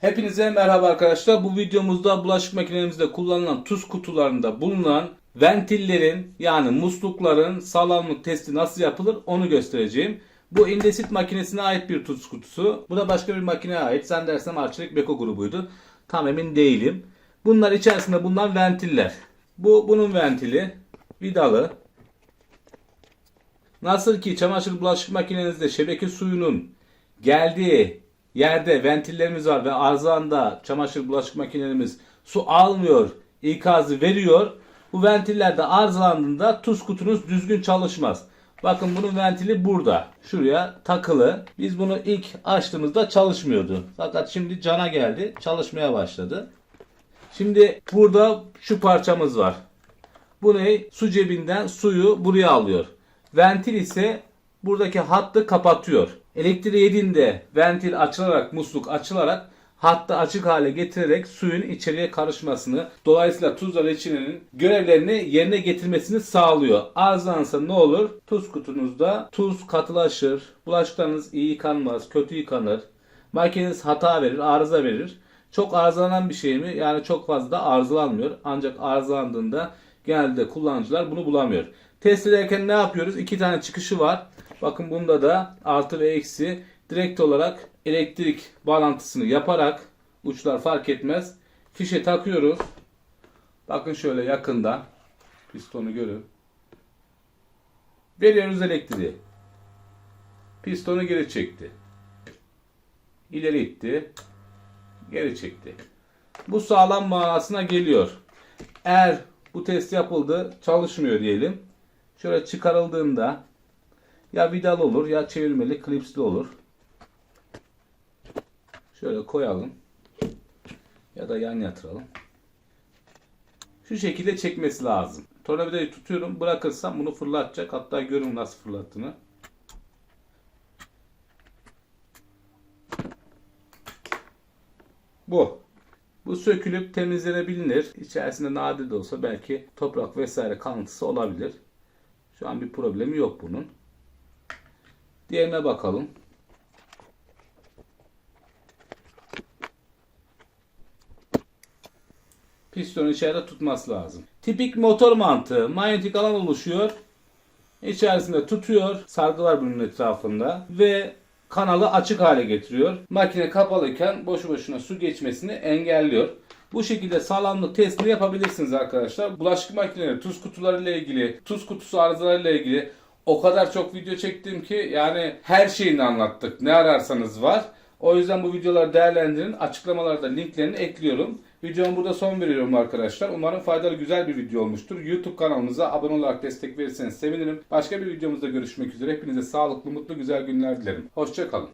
Hepinize merhaba arkadaşlar. Bu videomuzda bulaşık makinemizde kullanılan tuz kutularında bulunan ventillerin yani muslukların sağlamlık testi nasıl yapılır onu göstereceğim. Bu Indesit makinesine ait bir tuz kutusu. Bu da başka bir makineye ait. Zannedersem Arçelik Beko grubuydu. Tam emin değilim. Bunlar içerisinde bulunan ventiller. Bu bunun ventili. Vidalı. Nasıl ki çamaşır bulaşık makinenizde şebeke suyunun geldiği yerde ventillerimiz var ve arızanda çamaşır bulaşık makinelerimiz su almıyor, ikazı veriyor. Bu ventiller de arızalandığında tuz kutunuz düzgün çalışmaz. Bakın bunun ventili burada. Şuraya takılı. Biz bunu ilk açtığımızda çalışmıyordu. Fakat şimdi cana geldi. Çalışmaya başladı. Şimdi burada şu parçamız var. Bu ne? Su cebinden suyu buraya alıyor. Ventil ise buradaki hattı kapatıyor. Elektriği yediğinde ventil açılarak, musluk açılarak hattı açık hale getirerek suyun içeriye karışmasını, dolayısıyla tuzla reçinenin görevlerini yerine getirmesini sağlıyor. Arızalansa ne olur? Tuz kutunuzda tuz katılaşır, bulaşıklarınız iyi yıkanmaz, kötü yıkanır, makineniz hata verir, arıza verir. Çok arızalanan bir şey mi? Yani çok fazla da arızalanmıyor. Ancak arızalandığında genelde kullanıcılar bunu bulamıyor. Test ederken ne yapıyoruz? İki tane çıkışı var. Bakın bunda da artı ve eksi direkt olarak elektrik bağlantısını yaparak uçlar fark etmez. Fişe takıyoruz. Bakın şöyle yakında pistonu görün. Veriyoruz elektriği. Pistonu geri çekti. İleri itti. Geri çekti. Bu sağlam manasına geliyor. Eğer bu test yapıldı çalışmıyor diyelim. Şöyle çıkarıldığında ya vidalı olur ya çevirmeli klipsli olur. Şöyle koyalım. Ya da yan yatıralım. Şu şekilde çekmesi lazım. Tornavidayı tutuyorum. Bırakırsam bunu fırlatacak. Hatta görün nasıl fırlattığını. Bu. Bu sökülüp temizlenebilir. İçerisinde nadir de olsa belki toprak vesaire kalıntısı olabilir. Şu an bir problemi yok bunun. Diğerine bakalım. Pistonu içeride tutması lazım. Tipik motor mantığı. Manyetik alan oluşuyor. İçerisinde tutuyor. Sargı var bunun etrafında. Ve kanalı açık hale getiriyor. Makine kapalıyken boşu boşuna su geçmesini engelliyor. Bu şekilde sağlamlık testini yapabilirsiniz arkadaşlar. Bulaşık makineleri, tuz kutuları ile ilgili, tuz kutusu arızaları ile ilgili o kadar çok video çektim ki yani her şeyini anlattık. Ne ararsanız var. O yüzden bu videoları değerlendirin. Açıklamalarda linklerini ekliyorum. Videomu burada son veriyorum arkadaşlar. Umarım faydalı güzel bir video olmuştur. YouTube kanalımıza abone olarak destek verirseniz sevinirim. Başka bir videomuzda görüşmek üzere. Hepinize sağlıklı, mutlu, güzel günler dilerim. Hoşçakalın.